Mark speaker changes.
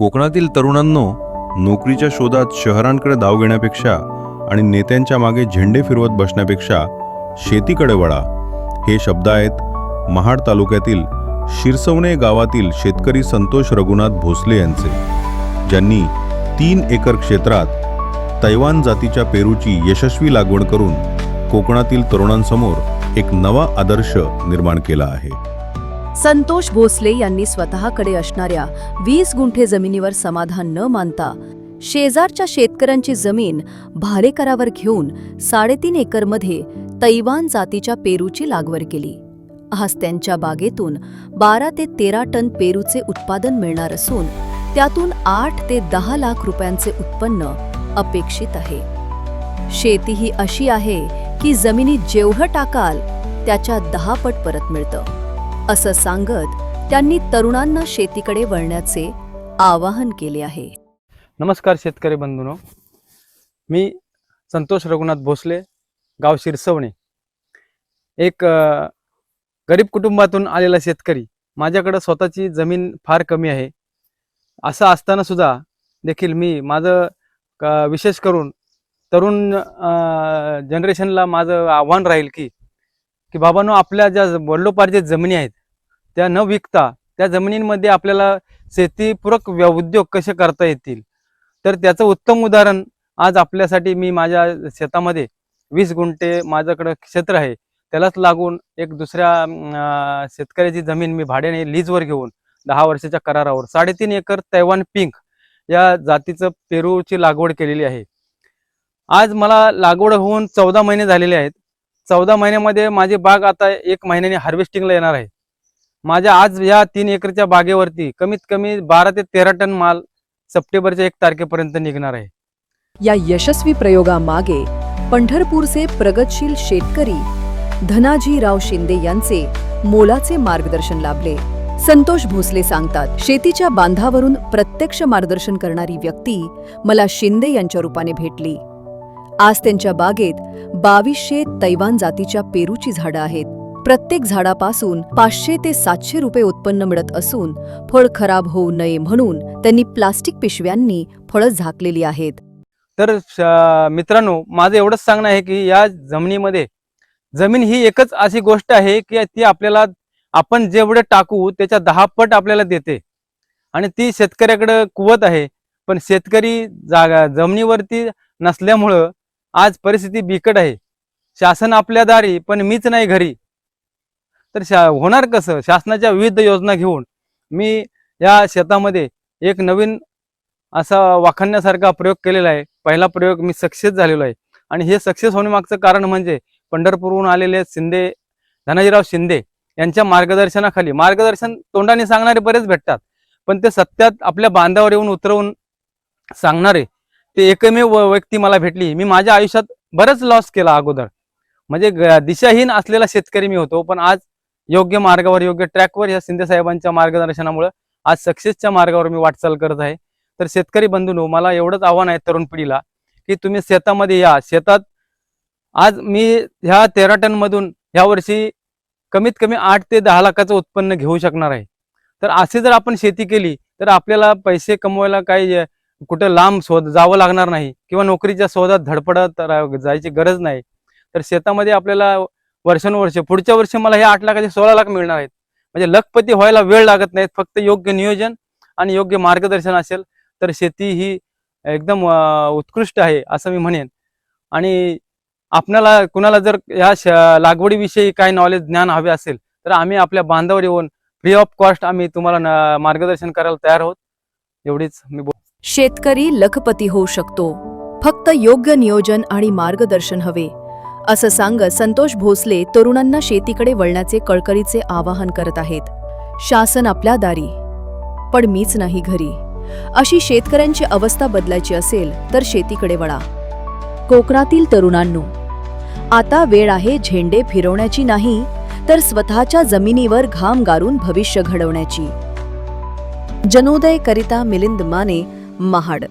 Speaker 1: कोकणातील तरुणांनो नोकरीच्या शोधात शहरांकडे धाव घेण्यापेक्षा आणि नेत्यांच्या मागे झेंडे फिरवत बसण्यापेक्षा शेतीकडे वळा. हे शब्द आहेत महाड तालुक्यातील शिरसवणे गावातील शेतकरी संतोष रघुनाथ भोसले यांचे. ज्यांनी तीन एकर क्षेत्रात तैवान जातीच्या पेरूची यशस्वी लागवड करून कोकणातील तरुणांसमोर एक नवा आदर्श निर्माण केला आहे.
Speaker 2: संतोष भोसले यांनी स्वतःकडे असणाऱ्या वीस गुंठे जमिनीवर समाधान न मानता शेजारच्या शेतकऱ्यांची जमीन भाडेकरावर घेऊन साडेतीन एकरमध्ये तैवान जातीच्या पेरूची लागवड केली. आज त्यांच्या बागेतून बारा ते तेरा टन पेरूचे उत्पादन मिळणार असून त्यातून आठ ते दहा लाख रुपयांचे उत्पन्न अपेक्षित आहे. शेती ही अशी आहे की जमिनीत जेवढं टाकाल त्याच्या दहा पट परत मिळतं. असं सांगत त्यांनी तरुणांना शेतीकडे वळण्याचे आवाहन केले आहे.
Speaker 3: नमस्कार शेतकरी बंधूनो. मी संतोष रघुनाथ भोसले गाव शिरसवणे. एक गरीब कुटुंबातून आलेला शेतकरी माझ्याकडं स्वतःची जमीन फार कमी आहे. असं असताना सुद्धा देखील मी माझं विशेष करून तरुण जनरेशनला माझं आव्हान राहील की की बाबांनो आपल्या ज्या वडलोपार्जित जमिनी आहेत त्या न विकता त्या जमिनींमध्ये आपल्याला शेतीपूरक उद्योग कसे करता येतील? तर त्याचं उत्तम उदाहरण आज आपल्यासाठी मी माझ्या शेतामध्ये वीस गुंठे माझ्याकडं क्षेत्र आहे. त्यालाच लागून एक दुसऱ्या शेतकऱ्याची जमीन मी भाड्याने लीजवर घेऊन दहा वर्षाच्या करारावर साडेतीन एकर तैवान पिंक या जातीचं पेरूची लागवड केलेली आहे. आज मला लागवड होऊन चौदा महिने झालेले आहेत. चौदा महिन्यामध्ये माझी बाग आता एक महिन्याने हार्वेस्टिंगला येणार आहे. माझ्या आज या तीन एकरच्या बागेवरती कमीत कमी बारा ते तेरा टन माल सप्टेंबरच्या एक तारखेपर्यंत निघणार आहे.
Speaker 2: या यशस्वी प्रयोगामागे पंढरपूरचे प्रगतशील शेतकरी धनाजीराव शिंदे यांचे मोलाचे मार्गदर्शन लाभले. संतोष भोसले सांगतात शेतीच्या बांधावरून प्रत्यक्ष मार्गदर्शन करणारी व्यक्ती मला शिंदे यांच्या रूपाने भेटली. आज त्यांच्या बागेत बावीसशे तैवान जातीच्या पेरूची झाडं आहेत. प्रत्येक झाडापासून पाचशे ते सातशे रुपये उत्पन्न मिळत असून फळ खराब होऊ नये म्हणून त्यांनी प्लास्टिक पिशव्यांनी फळं झाकलेली आहेत.
Speaker 3: तर श- मित्रांनो माझं एवढंच सांगणं आहे की या जमिनीमध्ये जमीन ही एकच अशी गोष्ट आहे की ती आपल्याला आपण जेवढे टाकू त्याच्या दहा पट आपल्याला देते. आणि ती शेतकऱ्याकडे कुवत आहे. पण शेतकरी जागा जमिनीवरती नसल्यामुळं आज परिस्थिती बिकट आहे. शासन आपल्या दारी पण मीच नाही घरी. तर शा होणार कसं? शासनाच्या विविध योजना घेऊन मी या शेतामध्ये एक नवीन असा वाखण्यासारखा प्रयोग केलेला आहे. पहिला प्रयोग मी सक्सेस झालेलो आहे. आणि हे सक्सेस होण्यामागचं कारण म्हणजे पंढरपूरहून आलेले शिंदे धनाजीराव शिंदे यांच्या मार्गदर्शनाखाली मार्गदर्शन तोंडाने सांगणारे बरेच भेटतात. पण ते सत्यात आपल्या बांधावर येऊन उतरवून सांगणारे ते एकमेव व्यक्ती मला भेटली. मी माझ्या आयुष्यात बरंच लॉस केला अगोदर. म्हणजे दिशाहीन असलेला शेतकरी मी होतो पण आज योग्य मार्गावर योग्य ट्रॅकवर या शिंदे साहेबांच्या मार्गदर्शनामुळे आज सक्सेसच्या मार्गावर मी वाटचाल करत आहे. तर शेतकरी बंधूनो मला एवढंच आव्हान आहे तरुण पिढीला की तुम्ही शेतामध्ये या. शेतात आज मी ह्या तेरा टनमधून ह्या वर्षी कमीत कमी आठ ते दहा लाखाचं उत्पन्न घेऊ शकणार आहे. तर असे जर आपण शेती केली तर आपल्याला पैसे कमवायला काही कुठं लांब शोध जावं लागणार नाही. किंवा नोकरीच्या शोधात धडपडत जायची गरज नाही. तर शेतामध्ये आपल्याला वर्षानुवर्ष. पुढच्या वर्षी मला हे आठ लाखाचे सोळा लाख मिळणार आहेत. म्हणजे लखपती व्हायला वेळ लागत नाहीत फक्त योग्य नियोजन आणि योग्य मार्गदर्शन असेल तर शेती ही एकदम उत्कृष्ट आहे असं मी म्हणेन. आणि आपणाला कुणाला जर या लागवडीविषयी काही नॉलेज ज्ञान हवे असेल तर आम्ही आपल्या बांधावर येऊन फ्री ऑफ कॉस्ट आम्ही तुम्हाला मार्गदर्शन करायला तयार आहोत. एवढीच मी बोल
Speaker 2: शेतकरी लखपती होऊ शकतो. फक्त योग्य नियोजन आणि मार्गदर्शन हवे. असं सांगत संतोष भोसले तरुणांना शेतीकडे वळण्याचे कळकळीचे आवाहन करत आहेत. शासन आपल्या दारी. पण मीच नाही घरी. अशी शेतकऱ्यांची अवस्था बदलायची असेल तर शेतीकडे वळा. कोकणातील तरुणांनो आता वेळ आहे झेंडे फिरवण्याची नाही तर स्वतःच्या जमिनीवर घाम गारून भविष्य घडवण्याची. जनोदय करिता मिलिंद माने महाड.